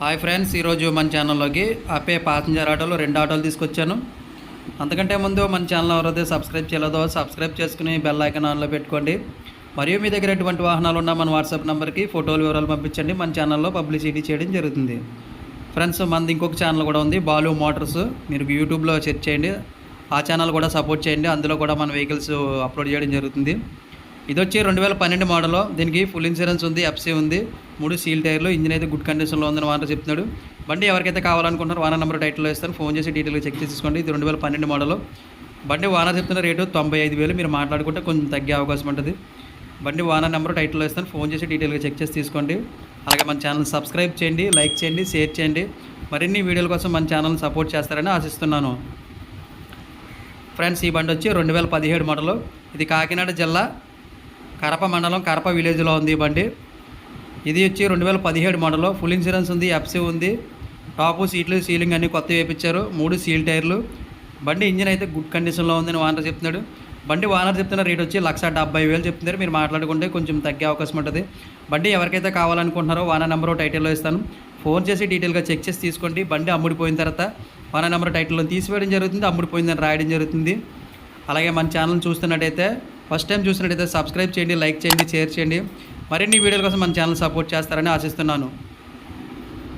Hi friends ఈరోజు మన ఛానల్లోకి అపే ప్యాసింజర్ ఆటోలు రెండు ఆటోలు తీసుకొచ్చాను. అంతకంటే ముందు మన ఛానల్ ఎవరైతే సబ్స్క్రైబ్ చేయలేదో సబ్స్క్రైబ్ చేసుకుని బెల్ ఐకాన్ ఆన్లో పెట్టుకోండి. మరియు మీ దగ్గర ఎటువంటి వాహనాలు ఉన్నా మన వాట్సాప్ నెంబర్కి ఫోటోలు వివరాలు పంపించండి. మన ఛానల్లో పబ్లిసిటీ చేయడం జరుగుతుంది. ఫ్రెండ్స్ మనది ఇంకొక ఛానల్ కూడా ఉంది బాలు మోటార్స్. మీరు యూట్యూబ్లో సెర్చ్ చేయండి. ఆ ఛానల్ కూడా సపోర్ట్ చేయండి. అందులో కూడా మన వెహికల్స్ అప్లోడ్ చేయడం జరుగుతుంది. ఇది వచ్చి రెండు వేల పన్నెండు మోడల్ దీనికి ఫుల్ ఇన్సూరెన్స్ ఉంది ఎఫ్సీ ఉంది మూడు సీల్ టైర్లు ఇంజిన్ అయితే గుడ్ కండిషన్లో ఉందని వానర్ చెప్తున్నాడు. బండి ఎవరికైతే కావాలనుకుంటున్నారో వానర్ నెంబర్ టైటిల్లో ఇస్తాను. ఫోన్ చేసి డీటెయిల్గా చెక్ చేసుకోండి ఇది రెండు వేల పన్నెండు మోడల్. బండి వానర్ చెప్తున్న రేటు తొంభై ఐదు వేలు. మీరు మాట్లాడుకుంటే కొంచెం తగ్గే అవకాశం ఉంటుంది. బండి వానర్ నెంబర్ టైటిల్లో ఇస్తాను. ఫోన్ చేసి డీటెయిల్గా చెక్ చేసి తీసుకోండి. అలాగే మన ఛానల్ సబ్స్క్రైబ్ చేయండి లైక్ చేయండి షేర్ చేయండి. మరిన్ని వీడియోల కోసం మన ఛానల్ సపోర్ట్ చేస్తారని ఆశిస్తున్నాను. ఫ్రెండ్స్ ఈ బండి వచ్చి రెండు వేల పదిహేడు మోడలు. ఇది కాకినాడ జిల్లా కరప మండలం కరప విలేజ్లో ఉంది ఈ బండి. ఇది వచ్చి రెండు వేల పదిహేడు మోడల్ ఫుల్ ఇన్సూరెన్స్ ఉంది ఎఫ్సీ ఉంది. టాపు సీట్లు సీలింగ్ అన్ని కొత్త వేయించారు మూడు సీల్ టైర్లు. బండి ఇంజిన్ అయితే గుడ్ కండిషన్లో ఉందని వానర్ చెప్తున్నాడు. బండి వానర్ చెప్తున్న రేట్ వచ్చి లక్ష డెబ్బై వేలు చెప్తున్నారు. మీరు మాట్లాడుకుంటే కొంచెం తగ్గే అవకాశం ఉంటుంది. బండి ఎవరికైతే కావాలనుకుంటున్నారో వాన నెంబర్ టైటిల్లో ఇస్తాను. ఫోన్ చేసి డీటెయిల్గా చెక్ చేసి తీసుకోండి. బండి అమ్ముడిపోయిన తర్వాత వాన నెంబర్ టైటిల్లో తీసివేయడం జరుగుతుంది అమ్ముడిపోయిందని రాయడం జరుగుతుంది. అలాగే మన ఛానల్ చూస్తున్నట్టయితే ఫస్ట్ టైం చూసినట్టయితే సబ్స్క్రైబ్ చేయండి లైక్ చేయండి షేర్ చేయండి. మరిన్ని వీడియోల కోసం మన ఛానల్ సపోర్ట్ చేస్తారని ఆశిస్తున్నాను.